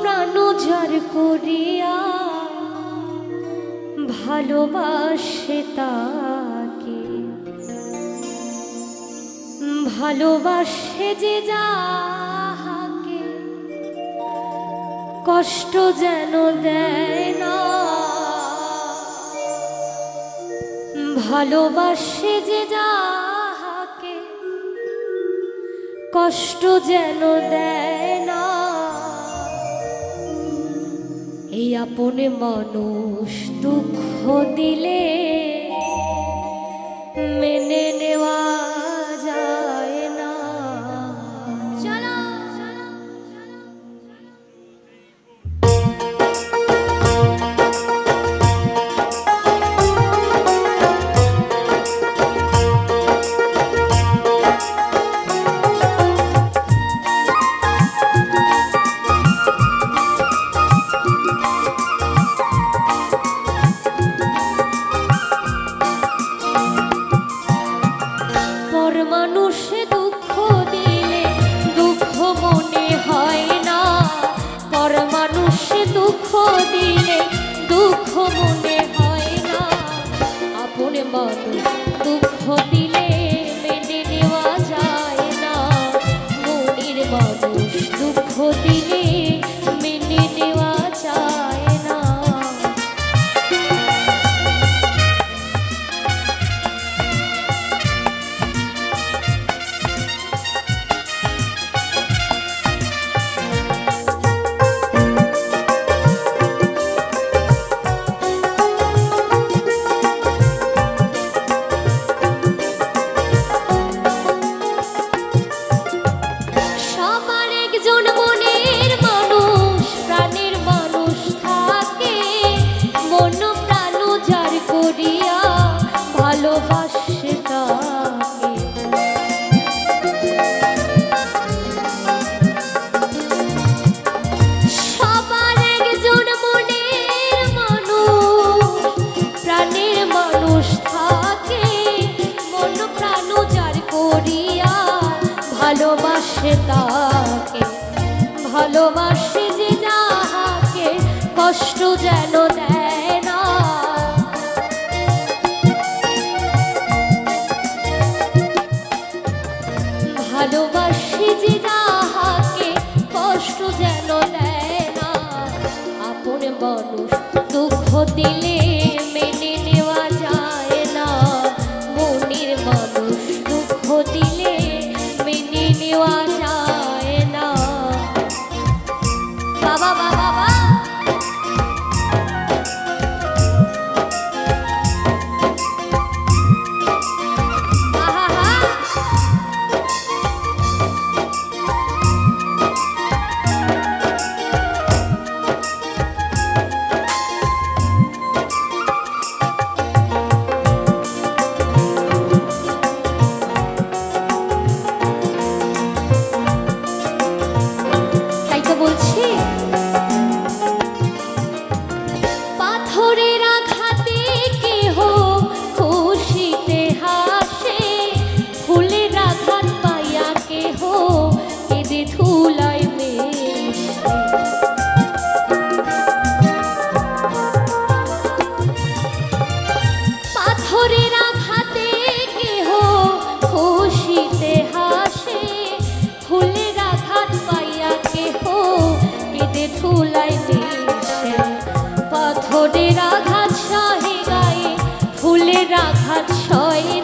প্রাণ যার করিয়া ভালোবাসে তাকে। ভালোবাসে যে যাহাকে, কষ্ট যেন দেয় না। ভালোবাসে যে যাহাকে, কষ্ট যেন দেয় আপনে মানুষ দুঃখ দিলে দুঃখ দিলে দুঃখ মনে হয় না। আপন মানুষ দুঃখ দিলে মেনে নেওয়া যায় না। মনের মানুষ দুঃখ দিলে মানুষ থাকে, মন প্রাণ যার করিয়া ভালোবাসে তাকে ভালোবাসে যে যাহাকে, কষ্ট যেন দেয় না। ভালোবাসি যে যাহাকে, কষ্ট যেন দেয় না। আপন মানুষ দুঃখ দিলে Baba. Ba, ba. হাত সয়ে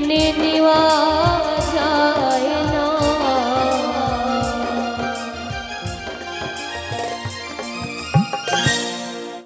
মেনে নেওয়া